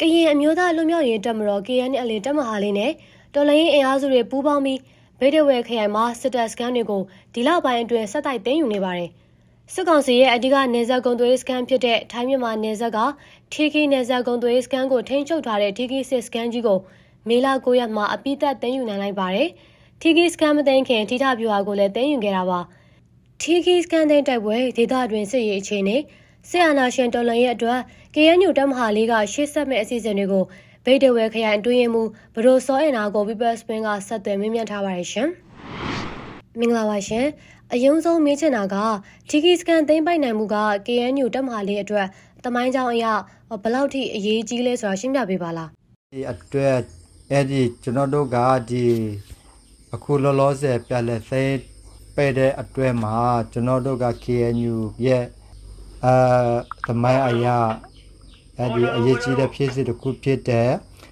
ကရင်အမျိုးသားလူမျိုးရေးတပ်မတော် KNL တပ်မဟာလေးနဲ့တော်လိုင်းရင်အင်အားစုတွေပူးပေါင်းပြီးဗိဒဝဲခရိုင်မှာစစ်တပ်စခန်းတွေကိုဒီလပိုင်းအတွင်းဆက်တိုက်သိမ်းယူနေပါတယ်။စစ်ကောင်စီရဲ့အဓိကနေဆက်ကုံသွေးစခန်းဖြစ်တဲ့ထိုင်းမြန်မာနေဆက်ကထီကီနေဆက်ကုံသွေးစခန်းကိုထိန်းချုပ်ထားတဲ့ထီကီစစ်စခန်းကြီးကိုမေလ9ရက်မှာအပိသက်သိမ်းယူနိုင်လိုက်ပါတယ်။ထီကီစခန်းမသိမ်းခင်ထိထပြူဟာကိုလည်းသိမ်းယူခဲ့တာပါ။ထီခီစကန်တဲ့တိုက်ပွဲဒေသတွင်စစ်ရေးအခြေအနေ ဆီယနာရှင်တော်လှန်ရေးအတွက် KNU တပ်မဟာလေးကရှေ့ဆက်မဲ့အစီအစဉ်တွေကိုဗိတ်တဝဲခရိုင်အတွင်းရေးမှူးဘရိုစောအင်နာကိုပီပယ်စပင်းကဆက်သွယ်မြင်းမြတ်ထားပါတယ်ရှင်။မင်္ဂလာပါရှင်။အယုံဆုံးမေးချင်တာကထီခီစကန်သိမ်းပိုက်နိုင်မှုက KNU တပ်မဟာလေးအတွက်တမိုင်းကြောင်းအရာဘယ်လောက်ထိအရေးကြီးလဲဆိုတာရှင်းပြပေးပါလားဒီအတွက်အဲ့ဒီကျွန်တော်တို့ကဒီအခုလောလောဆယ်ပြလက်သိမ်းပဲ့တဲ့အတွက်မှာကျွန်တော်တို့က KNU ရဲ့ အာသမိုင်းအရာအဲ့ဒီအရေးကြီးတဲ့ဖြစ်စစ်တစ်ခုဖြစ်တဲ့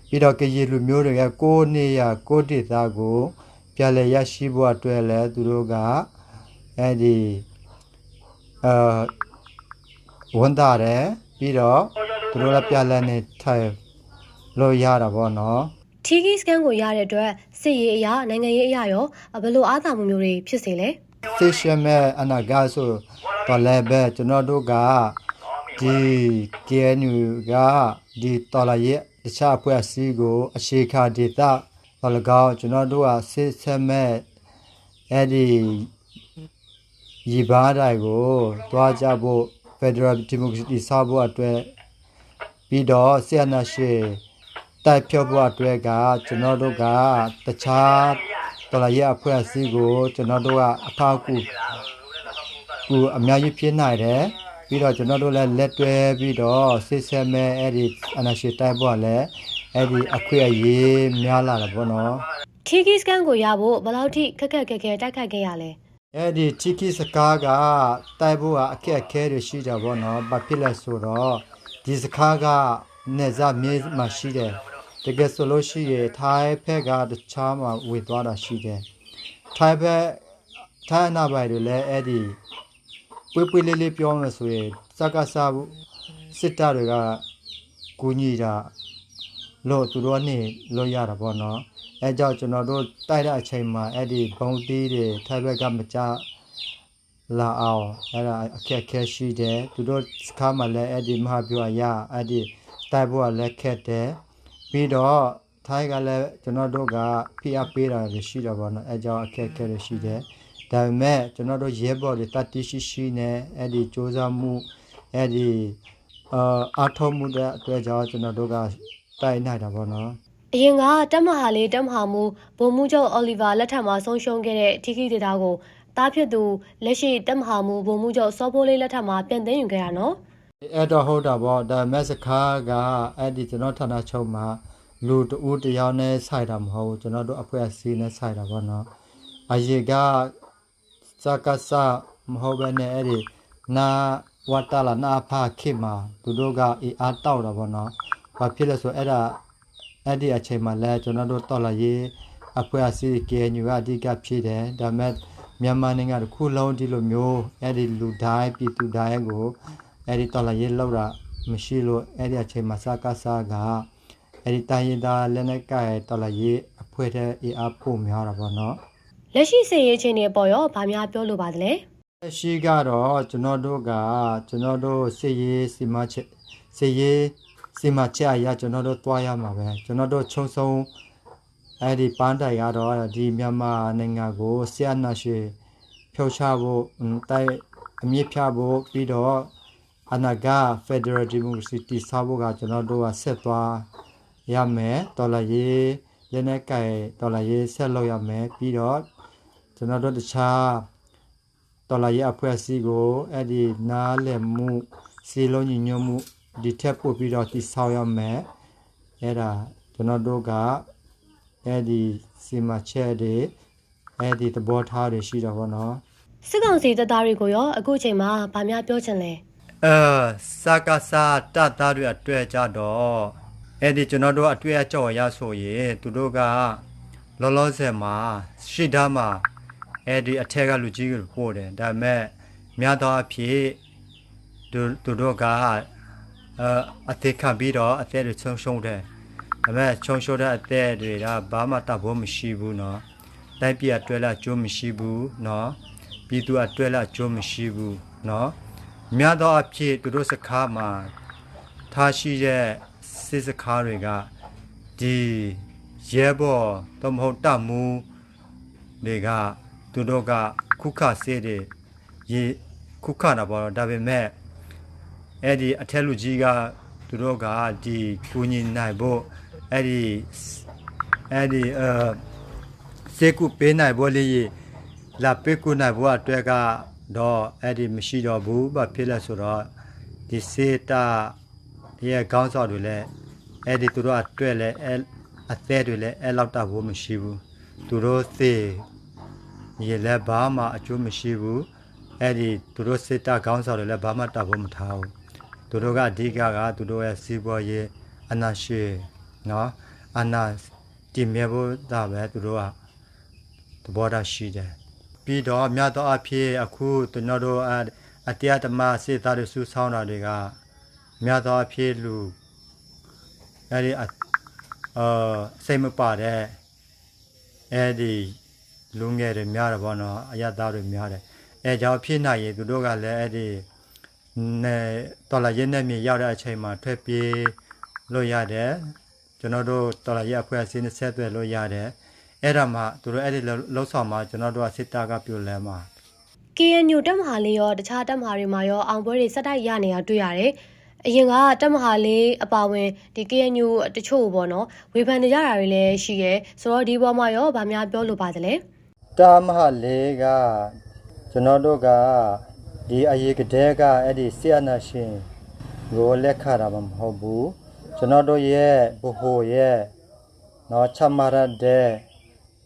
ပြီးတော့ကရေလူမျိုးတွေကကိုးနေရကိုးဒေသကိုပြလဲရရှိဖို့အတွက်လဲသူတို့ကအဲ့ဒီအာဝန်တာတယ်ပြီးတော့သူတို့လည်းပြလဲနေထိုင်လို့ရတာပေါ့နော်။ထီခီစကန်ကိုရတဲ့အတွက်စစ်ရေးအရာနိုင်ငံရေးအရာရောဘယ်လိုအားသာမှုမျိုးတွေဖြစ်စေလဲသိရှမဲ့အနာဂတ်ဆို တော့လည်းပဲကျွန်တော်တို့ကဒီ KNU ကဒီတော်လာရဲ့တခြားအဖွဲ့အစည်းကိုအရှိခါဒေတာတော်လကောက်ကျွန်တော်တို့ကစစ်ဆက်မဲ့အဲ့ဒီရီဘာတိုင်းကိုတွားကြဖို့ Federal Democracy ဆောက်ဖို့အတွက်ပြီးတော့ဆီယနာရှေတိုက်ဖြုတ်ဖို့အတွက်ကကျွန်တော်တို့ကတခြားတော်လာရဲ့အဖွဲ့အစည်းကို ကျွန်တော်တို့ကအထောက်အကူ ကူအများကြီးဖြစ်နိုင်တယ်ပြီးတော့ကျွန်တော်တို့လည်းလက်တွဲပြီးတော့စစ်ဆက်မဲ့အဲ့ဒီအနာရှိတိုက်ပေါ်လည်းအဲ့ဒီအခွင့်အရေးများလာတာပေါ့နော်။ထီခီစကန်ကိုရဖို့ဘယ်လောက်ထိခက်ခက်ခဲခဲတိုက်ခိုက်ခဲ့ရလဲအဲ့ဒီချီကီစကားကတိုက်ဖို့ကအခက်အခဲတွေရှိကြပေါ့နော်ဘာဖြစ်လဲဆိုတော့ဒီစကားကနေဇာမြေမှာရှိတယ်တကယ်ဆိုလို့ရှိရင်ထိုင်းဖက်ကတခြားမှာဝေသွားတာရှိတယ်ထိုင်းဖက်ထိုင်းအနာပိုင်တွေလည်းအဲ့ဒီ ပွေးပွေးလေးလေးပြောမယ်ဆိုရင်စကားစားဘူးစစ်တပ်တွေကကူညီတာလို့သူတို့ကနေလို့ရတာပေါ့နော်အဲကြောင့်ကျွန်တော်တို့တိုက်တဲ့အချိန်မှာအဲ့ဒီဘုံတီးတွေထိုက်ဘက်ကမကြလာအောင်အဲ့ဒါအခက်အခဲရှိတယ်သူတို့စကားမှလည်းအဲ့ဒီမဟာပြောရအဲ့ဒီတိုက်ဖို့ကလည်းခက်တယ်ပြီးတော့ထိုင်းကလည်းကျွန်တော်တို့ကဖိအားပေးတာတွေရှိတော့ဗောနော်အဲကြောင့်အခက်အခဲတွေရှိတယ် ဒါပေမဲ့ကျွန်တော်တို့ရဲဘော်တွေတတိရှိရှိနဲ့အဲ့ဒီစ조사မှုအဲ့ဒီအာအထောက်မှုတဲ့အတွက်ကြောင့်ကျွန်တော်တို့ကတိုက်နိုင်တာပေါ့နော်။အရင်ကတပ်မဟာလေးတပ်မဟာမူဗိုလ်မှူးချုပ်အော်လီဗာလက်ထက်မှာဆုံးရှုံးခဲ့တဲ့ထီခီဒေတာကိုတားဖြစ်သူလက်ရှိတပ်မဟာမူဗိုလ်မှူးချုပ်စောဖိုးလေးလက်ထက်မှာပြန်သိမ်းယူခဲ့တာနော်အဲ့တော့ဟုတ်တာပေါ့ဒါပေမဲ့စကားကအဲ့ဒီကျွန်တော်ဌာနချုပ်မှာလူတဦးတစ်ယောက်နဲ့ဆိုင်တာမဟုတ်ဘူးကျွန်တော်တို့အဖွဲ့အစည်းနဲ့ဆိုင်တာပေါ့နော်အရေက စကားစမဟုတ်ဘဲနဲ့အဲ့ဒီနာဝတ္တလာနာဖခေမှာသူတို့ကအေးအားတောက်တာပေါ့နော်ဘာဖြစ်လဲဆိုအဲ့ဒါအဲ့ဒီအချိန်မှာလဲကျွန်တော်တို့တော်လာရေးအဖွဲ့အစည်း KNU ကအဓိကဖြစ်တယ်ဒါပေမဲ့မြန်မာနိုင်ငံတစ်ခုလုံးဒီလိုမျိုးအဲ့ဒီလူတိုင်းပြည်သူတိုင်းကိုအဲ့ဒီတော်လာရေးလောက်တာမရှိလို့အဲ့ဒီအချိန်မှာစကားစားကအဲ့ဒီတိုင်းရင်းသားလက်နက်ကိုင်တော်လာရေးအဖွဲ့တဲ့ AR ပို့များတာပေါ့နော်။ လက်ရှိစစ်ရေးချင်းတွေပေါ်ရောဗာများပြောလိုပါသလဲလက်ရှိကတော့ကျွန်တော်တို့ကကျွန်တော်တို့စစ်ရေးစီမချက်စစ်ရေးစီမချက်အရကျွန်တော်တို့တွားရမှာပဲကျွန်တော်တို့ခြုံဆုံးအဲ့ဒီပန်းတိုင်ကတော့ဒီမြန်မာနိုင်ငံကိုဆရာနာရွှေဖြုတ်ချဖို့အင်းတိုက်အမြင့်ဖြတ်ဖို့ပြီးတော့အနာဂတ် Federal Democracy တည်ဆောက်ဖို့ကကျွန်တော်တို့ကဆက်သွားရမယ်တော်လာရေးလက်နက်ကင်တော်လာရေးဆက်လုပ်ရမယ်ပြီးတော့ ကျွန်တော်တို့တခြားတော်လာရဲ့အဖွဲ့အစည်းကိုအဲ့ဒီနားလည်မှုစီလုံးညီညွတ်မှုဒီထက်ပို့ပြီးတော့တိဆောက်ရမယ်အဲ့ဒါကျွန်တော်တို့ကအဲ့ဒီစီမချက်တွေအဲ့ဒီသဘောထားတွေရှိတော့ဗောနော်။စစ်ကောင်စီတပ်သားတွေကိုရောအခုချိန်မှာဗာများပြောချင်လဲအဲစကားစာတတ်သားတွေအတွေ့ကြတော့အဲ့ဒီကျွန်တော်တို့အတွေ့အကြောရဆိုရင်သူတို့ကလောလောဆယ်မှာရှိသားမှာ အဲဒီအထက်ကလူကြီးကိုပို့တယ်ဒါပေမဲ့များသောအားဖြင့်သူတို့ကအသက်ခံပြီးတော့အသက်တွေချုံရှုံတယ်ဒါပေမဲ့ချုံရှုံတဲ့အသက်တွေကဘာမှတတ်ဖို့မရှိဘူးနော်တိုက်ပြအတွက်လားကျိုးမရှိဘူးနော်ပြည်သူအတွက်လားကျိုးမရှိဘူးနော်များသောအားဖြင့်သူတို့စကားမှာထားရှိတဲ့စစ်စကားတွေကဒီရဲဘော်တော့မဟုတ်တတ်မှုတွေက သူတို့ကခုခစေးတွေရေခုခတာပေါ့ဒါပေမဲ့အဲ့ဒီအထက်လူကြီးကသူတို့ကဒီကူညီနိုင်ဖို့အဲ့ဒီအဲ့ဒီအဲစေကူပေးနိုင်ဖို့လေးလာပေးကူနိုင်ဖို့အတွက်ကတော့အဲ့ဒီမရှိတော့ဘူးဘာဖြစ်လဲဆိုတော့ဒီစေတာရဲ့ခေါင်းဆောင်တွေလည်းအဲ့ဒီသူတို့အတွက်လည်းအဲ့အသက်တွေလည်းအဲ့လောက်တော့ဘူးမရှိဘူးသူတို့သေ ရေလည်းဘာမှအကျိုးမရှိဘူးအဲ့ဒီသူတို့စေတာခေါင်းဆောင်တွေလည်းဘာမှတတ်ဖို့မထားဘူးသူတို့ကအဓိကကသူတို့ရဲ့စီးပွားရေးအနာရှိနော်အနာတည်မြဲဖို့ဒါပဲသူတို့ကသဘောထားရှိတယ်ပြီးတော့မြတ်သောအဖြစ်အခုသူတို့တို့အအတရားဓမ္မစေသားတွေစုဆောင်းတာတွေကမြတ်သောအဖြစ်လူအဲ့ဒီအအာစိတ်မပါတဲ့အဲ့ဒီ လူငယ်တွေများတယ်ပေါ့နော်အရသားတွေများတယ်အဲကြောင့်ဖြစ်နိုင်ရင်သူတို့ကလည်းအဲ့ဒီနဲ့တော်လာရဲနဲ့မြေရောက်တဲ့အချိန်မှာထွက်ပြေးလို့ရတယ်ကျွန်တော်တို့တော်လာရဲအဖွဲ့အစည်းနဲ့ဆက်သွယ်လို့ရတယ်အဲ့ဒါမှသူတို့အဲ့ဒီလှုပ်ဆောင်မှာကျွန်တော်တို့ကစစ်သားကပြုလဲမှာ KNU တက်မဟာလေးရောတခြားတက်မဟာတွေမှာရောအောင်ပွဲတွေစက်တိုက်ရနေတာတွေ့ရတယ်။အရင်ကတက်မဟာလေးအပါဝင်ဒီ KNU တချို့ပေါ့နော်ဝေဖန်နေကြတာတွေလည်းရှိရဲဆိုတော့ဒီပေါ်မှာရောဗာများပြောလို့ပါသလဲ တာမဟာလေးကကျွန်တော်တို့ကဒီအရေးကတဲ့ကအဲ့ဒီဆီယနာရှင်ကိုလက်ခတာမဟုတ်ဘူးကျွန်တော်တို့ရဲ့ဘိုဟိုရဲ့နော်ချမရတဲ့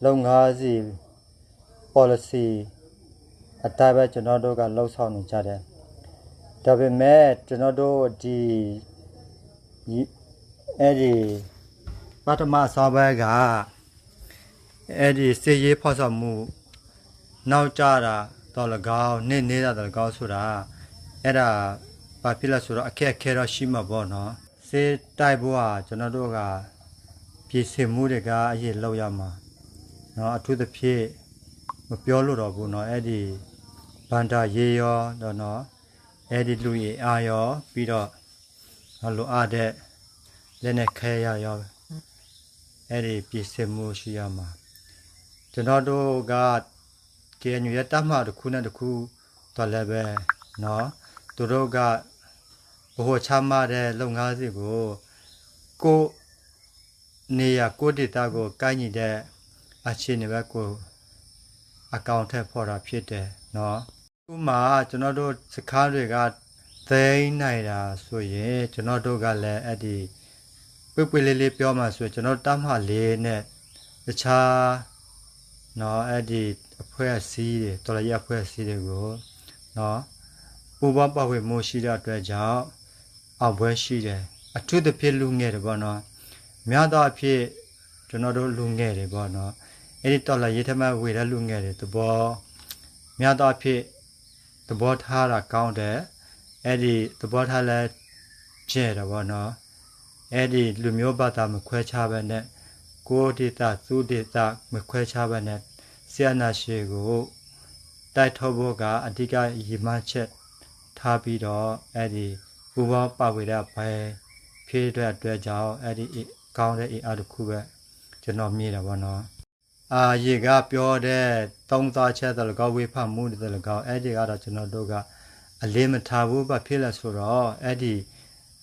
လုံငါးစီ policy အတိုင်းပဲကျွန်တော်တို့ကလှုပ်ဆောင်နေကြတယ်ဒါပေမဲ့ကျွန်တော်တို့ဒီဒီအဲ့ဒီပထမဆောဘဲက အဲ့ဒီစေရေးဖောက်ဆောက်မှုနောက်ကြတာတော်၎င်းနေနေတာတော်၎င်းဆိုတာအဲ့ဒါဘာဖြစ်လဲဆိုတော့အခက်အခဲတော့ရှိမှာပေါ့နော်စေတိုက်ဖို့ကကျွန်တော်တို့ကပြည်စင်မှုတွေကအရေးလောက်ရမှာနော်အထူးသဖြင့်မပြောလို့တော့ဘူးနော်အဲ့ဒီဗန္တာရေရောတော့နော်အဲ့ဒီလူရေအာရောပြီးတော့လိုအပ်တဲ့လက်နဲ့ခဲရရောအဲ့ဒီပြည်စင်မှုရှိရမှာ ကျွန်တော်တို့က ကေညူရတတ်မှတစ်ခုနဲ့တစ်ခုတော့လည်းပဲเนาะသူတို့ကဘို့ချမ်းမတဲ့လုပ်ငန်းစီကိုကိုနေရကိုဒေတာကိုကိုင်းညီတဲ့အခြေအနေပဲကိုအကောင့်ထက်ဖော်တာဖြစ်တယ်เนาะဥမာကျွန်တော်တို့စကားတွေကသိမ်းနိုင်တာဆိုရင်ကျွန်တော်တို့ကလည်းအဲ့ဒီပွေပွေလေးလေးပြောမှဆိုရင်ကျွန်တော်တတ်မှလေးနဲ့တခြား နော်အဲ့ဒီအဖွဲ့အစည်းတွေတော်ရရအဖွဲ့အစည်းတွေကိုနော်ပူပေါင်းပါဝင်မှုရှိတဲ့အတွက်ကြောင့်အောင်ပွဲရှိတယ်အထူးသဖြင့်လူငယ်တွေပေါ့နော်များသောအားဖြင့်ကျွန်တော်တို့လူငယ်တွေပေါ့နော်အဲ့ဒီတော်လာရေးထမဝေတဲ့လူငယ်တွေသဘောများသောအားဖြင့်သဘောထားတာကောင်းတယ်အဲ့ဒီသဘောထားလဲကျဲတယ်ပေါ့နော်အဲ့ဒီလူမျိုးဘာသာမခွဲခြားပဲနဲ့ကိုယ်ဒေတာသူဒေတာမခွဲခြားပဲနဲ့ ဆရာနာရှေကိုတိုက်ထုတ်ဖို့ကအဓိကရည်မှန်းချက်ထားပြီးတော့အဲ့ဒီပူပေါင်းပါဝေတဲ့ဘဲဖြည့်တဲ့အတွက်ကြောင့်အဲ့ဒီကောင်းတဲ့အင်အားတစ်ခုပဲကျွန်တော်မြင်တာပေါ့နော်အာရေကပြောတဲ့သုံးသားချက်တလကောက်ဝေဖမှုတလကောက်အဲ့ဒီကတော့ကျွန်တော်တို့ကအလေးမထားဘူးဘာဖြစ်လဲဆိုတော့အဲ့ဒီ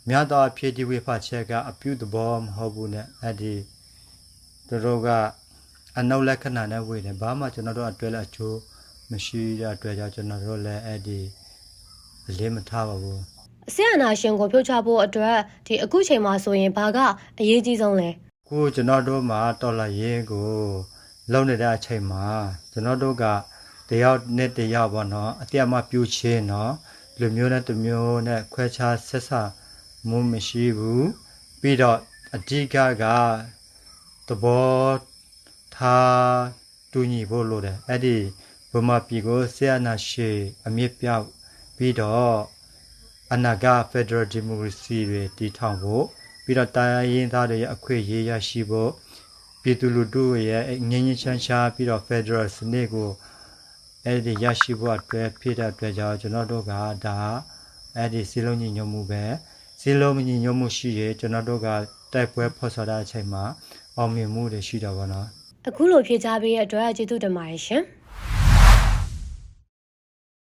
မြတ်သောအဖြစ်ဒီဝေဖချက်ကအပြုသဘောမဟုတ်ဘူးနဲ့အဲ့ဒီတို့တို့က အနောက်လက္ခဏာနဲ့ဝေတယ်ဘာမှကျွန်တော်တို့အတွဲလက်အချိုးမရှိတဲ့အတွက်ကြောင့်ကျွန်တော်တို့လည်းအဲ့ဒီအလေးမထားပါဘူးအစရနာရှင်ကိုဖြုတ်ချဖို့အတွက်ဒီအခုချိန်မှာဆိုရင်ဘာကအရေးကြီးဆုံးလဲခုကျွန်တော်တို့မှာတော်လာရေးကိုလုံနေတဲ့အချိန်မှာကျွန်တော်တို့ကတယောက်နဲ့တယောက်ပေါ့နော်အတက်မှပြူချင်းနော်လူမျိုးနဲ့တစ်မျိုးနဲ့ခွဲခြားဆက်ဆံမှုမရှိဘူးပြီးတော့အဓိကကသဘော ထားတူညီဖို့လိုတယ်အဲ့ဒီဘုမပြည်ကိုဆရာနာရှေအမြင့်ပြောက်ပြီးတော့အနာဂတ် Federal Democracy တွေတည်ထောင်ဖို့ပြီးတော့တိုင်းရင်းသားတွေရဲ့အခွင့်အရေးရရှိဖို့ပြည်သူလူထုရဲ့ငြိမ်းငြိမ်းချမ်းချမ်းပြီးတော့ Federal စနစ်ကိုအဲ့ဒီရရှိဖို့အတွက်ဖြစ်တဲ့အတွက်ကြောင့်ကျွန်တော်တို့ကဒါအဲ့ဒီစီလုံးညီညွတ်မှုပဲစီလုံးညီညွတ်မှုရှိရင်ကျွန်တော်တို့ကတိုက်ပွဲဖော်ဆောင်တဲ့အချိန်မှာအောင်မြင်မှုတွေရှိတော့ဗောနော် အခုလိုဖြေချပေးတဲ့အတွက်ကျေးဇူးတင်ပါတယ်ရှင်။